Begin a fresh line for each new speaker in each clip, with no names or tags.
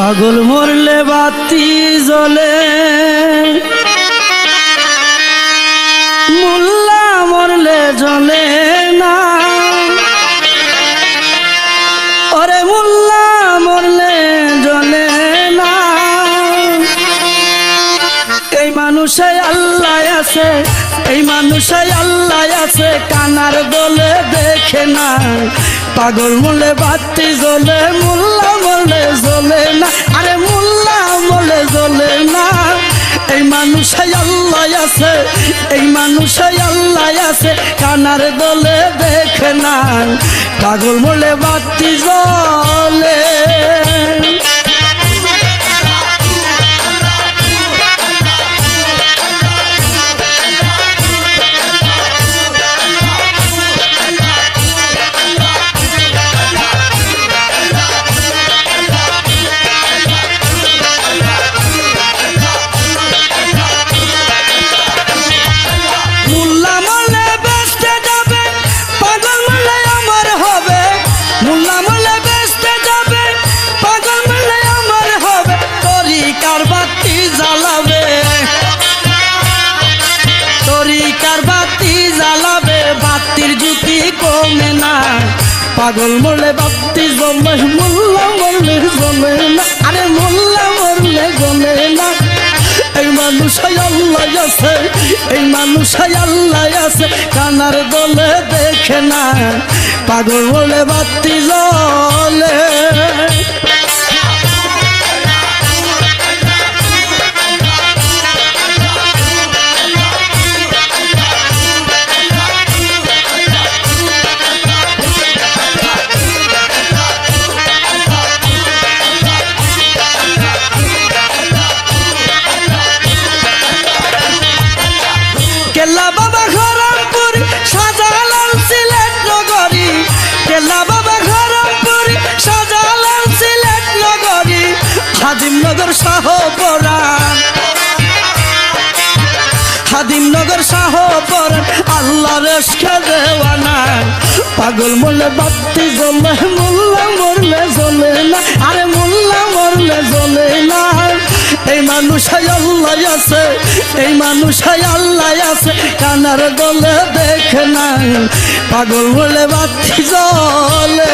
পাগল মরলে বাতি জ্বলে। মোল্লা মরলে জ্বলে না। ওরে মোল্লা মরলে জ্বলে না। এই মানুষে আল্লাহ আছে, এই মানুষে আল্লাহ আছে, কানার দলে দেখে না পাগল মলে বাতি জ্বলে, মোল্লা মলে জ্বলে না। আরে মোল্লা মলে জ্বলে না। এই মানুষে আল্লাহ আছে, এই মানুষে আল্লাহ আছে। কানার দলে দেখে না। পাগল মলে বাতি জ্বলে। পাগল মরলে বাতি জমে, মোল্লা মরলে জমে না। আরে মোল্লা মরলে জমে না। এই মানুষ আল্লাহ আছে, এই মানুষ আল্লাহ আছে। কানার দলে দেখে না। পাগল বলে বাতি জ্বলে পাগল মোলে বাত্তি জ্বলে মোল্লা মরলে জ্বলে না। আরে মোল্লা মরলে জলে না। এই মানুষ আল্লাহ আছে, এই মানুষ আল্লাহ আছে। কানার দলে দেখে না পাগল বলে বাতি জ্বলে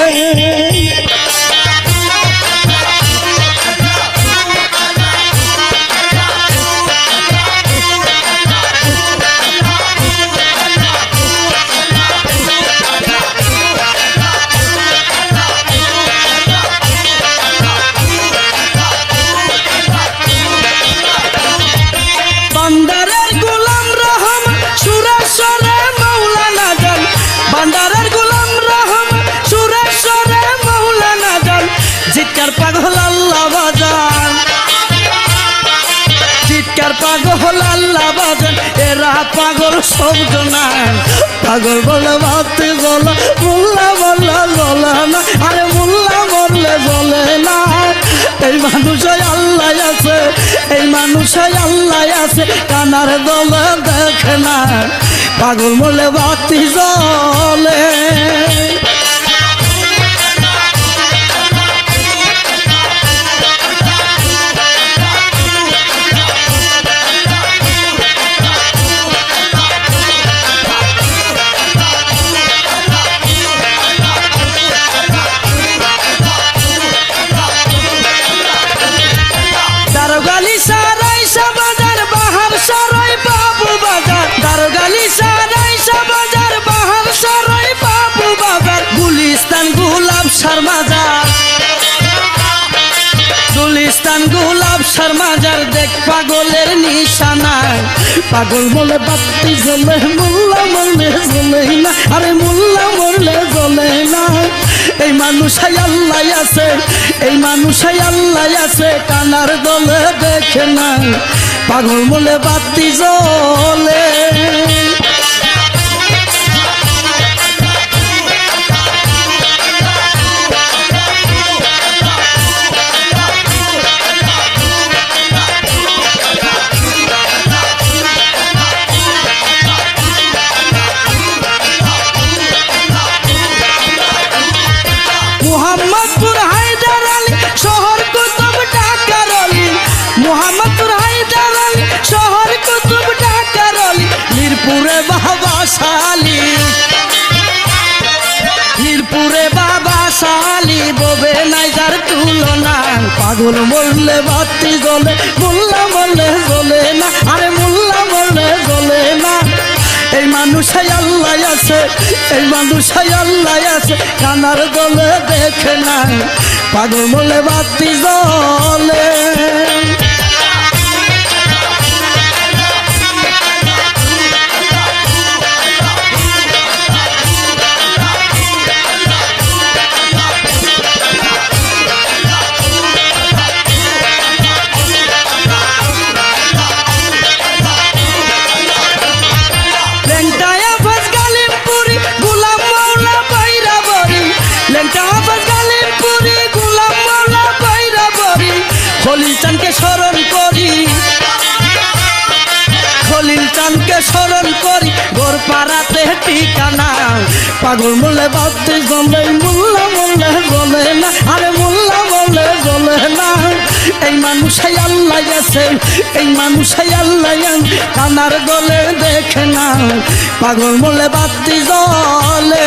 পাগল আল্লাহ বাজেন এরা পাগল শব্দ না পাগল বলে ভাতে জ্বলা, মোল্লা বললে গলে না। আরে মোল্লা বললে গলে না। এই মানুষই আল্লাহ আছে, এই মানুষই আল্লাহ আছে, কানার দলে দেখে না। পাগল বলে বাতি জ্বলে শর্মাজার গুলিস্তান গুলাব শর্মাজার দেখ পাগলের নিশানা পাগল বলে বাতি জ্বলে মোল্লা মরলে জ্বলে না। আরে মোল্লা মরলে জ্বলে না। এই মানুষাই আল্লাহ আছে, এই মানুষাই আল্লাহ আছে, কানার দলে দেখে না পাগল বলে বাতি জ্বলে পাগল মরলে বাতি জ্বলে, মোল্লা মরলে জ্বলে না, আরে মোল্লা মরলে জ্বলে না। এই মানুষাই আল্লাহ আছে, এই মানুষাই আল্লাহ আছে, কানার গলে দেখে না, পাগল মরলে বাতি জ্বলে। পাগল মোল্লে বাদ জলে মোল্লা মোল্লে জলে না। আরে মোল্লা বলে জলে না। এই মানুষাই আল্লাহ এই মানুষাই আল্লাহ কানার গলে দেখে না, পাগল মোল্লে বাদ জলে।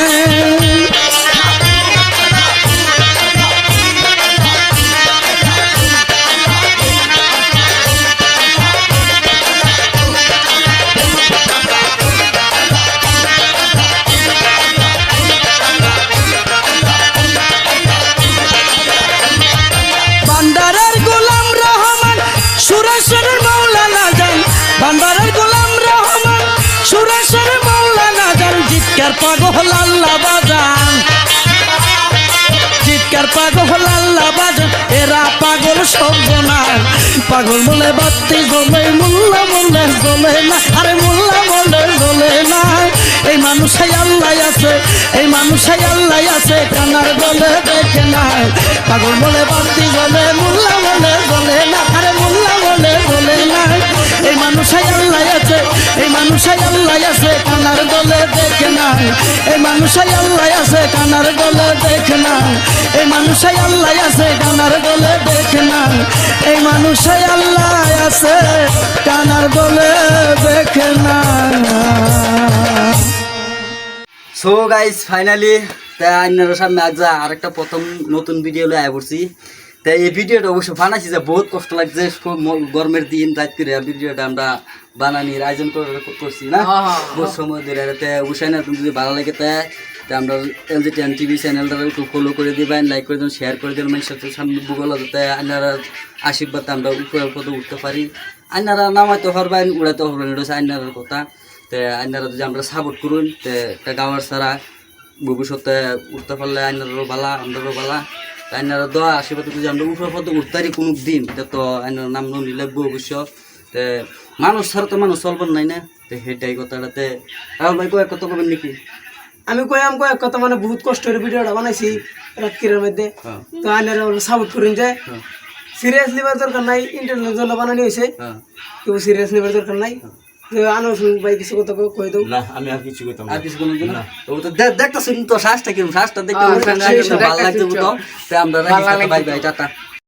পাগল আল্লাহ বাজান চিৎকার পাগল আল্লাহ বাজান এরা পাগল সভ্য না পাগল বলে বাত্তি জ্বলে মোল্লা মোল্লে জ্বলে না। আরে মোল্লা মোল্লে জ্বলে না। এই মানুষাই আল্লাহ আছে, এই মানুষাই আল্লাহ আছে। কানার গলে দেখে না। পাগল বলে বাত্তি জ্বলে মোল্লা মোল্লে জ্বলে না। আরে মোল্লা মোল্লে জ্বলে না। এই মানুষাই আল্লাহ আছে, এই মানুষাই আছে কানার দেখে না এই মানুষাই আল্লাহ আছে কানার দেখে না এই মানুষাই আল্লাহ আছে কানার দেখে না এই মানুষাই আল্লাহ আছে কানার গলে দেখে না
সো গাইস ফাইনালি তাই সামনে আজ আরেকটা প্রথম নতুন ভিডিও লয়ে আয় তাই এই ভিডিওটা অবশ্য বানাইছি যে বহুত কষ্ট লাগছে গরমের দিন রাত করে ভিডিওটা আমরা বানানির আয়োজন করে করছি না? বহুত সময় ধরে। উসাই না তুমি যদি ভালো লাগে তে তে আমরা এল জি টেন টিভি চ্যানেলটা একটু ফলো করে দিবেন লাইক করে দেবেন শেয়ার করে দেবেন মানুষের সামনে গুগল যাতে আপনারা আশীর্বাদ আমরা উপরে পথে উঠতে পারি। আইনারা নামাইতে পারবেন উড়াতে পারবেন এটা হচ্ছে আইনারার কথা। তে আইনারা যদি আমরা সাপোর্ট করুন তে একটা গাঁয়ের সারা ভবিষ্যতে উঠতে পারলে আইনারও বালা আমরাও বালা। তা আইনারা দোয়া আশীর্বাদ যদি আমরা উপরে পথে উঠতারি কোনো দিন এটা তো আইনার নাম ননি লাগবো অবশ্য। তে মানুষ ছাড়া তো মানুষ চলবেন নাই না? তে সেটাই কথাটাতে রাহুল ভাই কয়েক কথা বলবেন নাকি?
আমি কয়াম কয়েক কথা মানে বহুত কষ্টের ভিডিওটা বানাইছি রাতকিরের মধ্যে।
হ্যাঁ।
তো আইনের সাপোর্ট করেন যে
হ্যাঁ।
সিরিয়াস লিবার দরকার নাই ইন্টারনেট জন্য বানানি হয়েছে
হ্যাঁ।
কেউ সিরিয়াস লিবার দরকার নাই। তো আনো শুন ভাই কিছু কথা কই দাও।
না আমি আর কিছু কইতাম
আর কিছু বলুন না? ও তো দেখ দেখতেছেন তো শ্বাসটা কিরম? শ্বাসটা দেখতে
হ্যাঁ,
ভালো লাগছে তো। তো আমরা রাখি ভাই ভাই টাটা।